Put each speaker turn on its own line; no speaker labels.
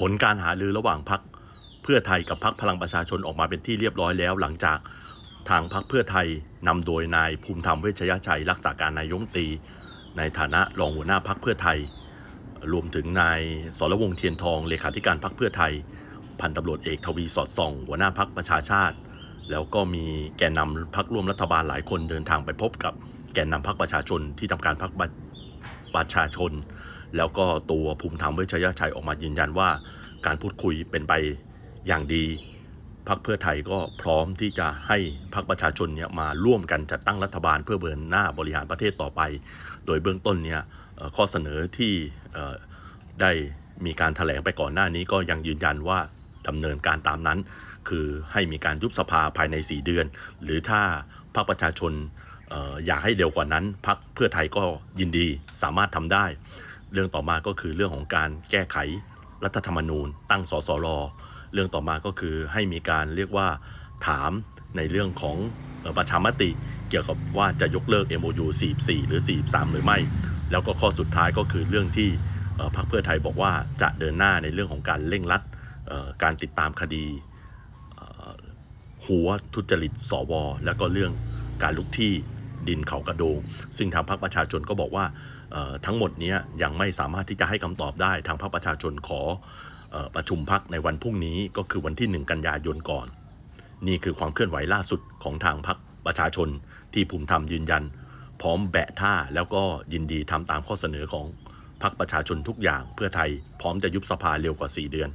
ผลการหารือระหว่างพักเพื่อไทยกับพักพลังประชาชนออกมาเป็นที่เรียบร้อยแล้ว หลังจากทางพักเพื่อไทยนำโดยนายภูมิธรรมเวชยชัย รักษาการนายกรัฐมนตรีในฐานะรองหัวหน้าพักเพื่อไทย รวมถึงนายสรวงเทียนทองเลขาธิการพักเพื่อไทย พันตำรวจเอกทวีสอดส่อง หัวหน้าพักประชาชาติ แล้วก็มีแกนนำพักร่วมรัฐบาลหลายคนเดินทางไปพบกับแกนนำพักประชาชนที่ทำการพักประชาชน แล้วก็ตัวภูมิธรรมเวชยชัยออกมายืนยันว่า การพูดคุยเป็นไปอย่างดีพักเพื่อไทยก็พร้อมที่จะให้พักประชาชนเนี่ยมาร่วมกันจัดตั้งรัฐบาลเพื่อเบินหน้าบริหารประเทศต่อไป โดยเบื้องต้นเนี่ยข้อเสนอที่ได้มีการถแถลงไปก่อนหน้านี้ก็ยังยืนยันว่าดำเนินการตามนั้น คือให้มีการยุบสภาภายใน 4 เดือน หรือถ้าพรรคประชาชนอยากให้เร็วกว่านั้นพรรคเพื่อไทยก็ยินดีสามารถทำได้ เรื่องต่อมาก็คือเรื่องของการแก้ไขรัฐธรรมนูญ ตั้งสสรเรื่องต่อมาก็คือให้มีการเรียกว่าถามในเรื่องของประชามติเกี่ยวกับว่าจะยกเลิก MOU 44 หรือ 43 หรือไม่ แล้วก็ข้อสุดท้ายก็คือเรื่องที่พรรคเพื่อไทยบอกว่าจะเดินหน้าในเรื่องของการเร่งรัดการติดตามคดีหัวทุจริตสว แล้วก็เรื่องการลุกที่ ดินเขากระโดงซึ่งทางพรรคประชาชนก็บอกว่าทั้งหมดนี้ยังไม่สามารถที่จะให้คำตอบได้ทางพรรคประชาชนขอประชุมพักในวันพรุ่งนี้ก็คือวันที่ 1 กันยายนก่อน นี่คือความเคลื่อนไหวล่าสุดของทางพรรคประชาชนที่ภูมิธรรมยืนยัน พร้อมแบะท่าแล้วก็ยินดีทำตามข้อเสนอของพรรคประชาชนทุกอย่างเพื่อไทยพร้อมจะยุบสภาเร็วกว่า 4 เดือน